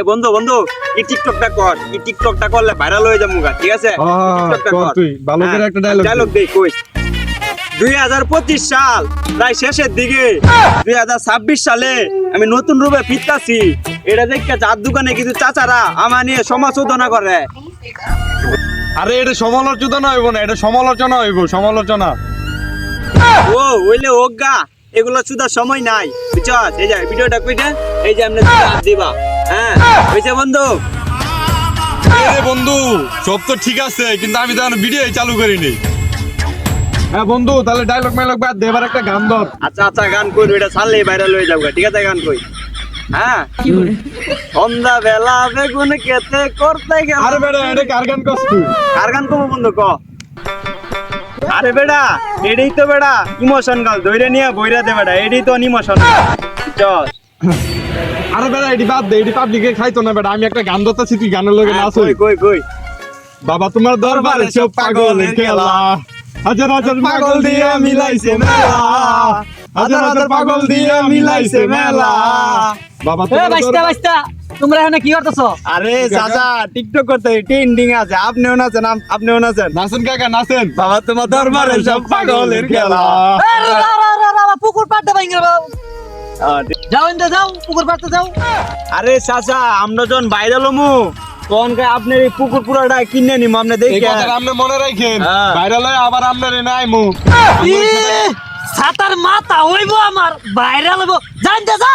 এই বন্ধু বন্ধু এই টিকটকটা কর এই টিকটকটা করলে ভাইরাল হয়ে যাব গা, ঠিক আছে? টিকটকটা কর তুই ভালো করে একটা ডায়লগ ডায়লগ কই? দুই হাজার পঁচিশ সাল প্রায় শেষের দিকে। দুই হাজার ছাব্বিশ সালে আমি নতুন রূপে ফিরতাছি। এটা দেখে চার দোকানে কিছু চাচারা আমার নিয়ে সমালোচনা করে। আরে এটা সমালোচনা হইব না এটা সমালোচনা হইব সমালোচনা। ও ওইলে ওগা এগুলো শুধু সময় নাই। বুঝছস? এই যে ভিডিওটা কইটা এই যে আমরা দিবা। হ্যাঁ বন্ধু। বন্ধু সব তো ঠিক আছে কিন্তু আমি তো ভিডিও চালু করিনি। হ্যাঁ বন্ধু তাহলে ডায়লগ মাইলগ বাদ দে এবার একটা গান ধর। আচ্ছা আচ্ছা গান কই এটা ছাড়লেই ভাইরাল হয়ে যাবে। ঠিক আছে গান কই? হ্যাঁ? সন্ধ্যা বেলা? বেগুন খেতে করতে গেল আরে বেটা এটা কার গান করছ তুই? কার গান কমো বন্ধু ক? আরে বেটা এটাই তো বেটা ইমোশন গাল। ধইরে নিয়ে বইরা দে বেটা এটাই তো ইমোশন। চল আরে বেটা এটি বাদ দে এটি পাবলিকে খাইতো না বেটা আমি একটা গান ধরতেছি তুই গানের লগে নাচ কই কই কই? বাবা তোমার দরবারে সব পাগলের খেলা। হাজার হাজার পাগল দিয়ে মিলাইছে মেলা। হাজার হাজার পাগল দিয়ে মিলাইছে মেলা। বাবা এ তোমার বাইস্তা বাইস্তা তোমরা এখানে কি করতেছো? আরে চাচা টিকটক করতে ট্রেন্ডিং আছে। আপনিও নাচেন আপ- আপনিও নাচেন। নাচেন কাকা নাচেন। বাবা তোমার দরবারে সব পাগলের খেলা। যাও ইন্দে যাও পুকুর পাড়তে যাও। আরে চাচা আমরা যখন বাইরে লমু তখন আপনার এই পুকুর পুরাটা কিনে নিমু আপনি এই দেখে আপনি মনে রাখেন। বাইরে লয় হয়ে আবার আপনার নাই মু ই, সাতার মাথা হইব আমার বাইরে লব জানতে যা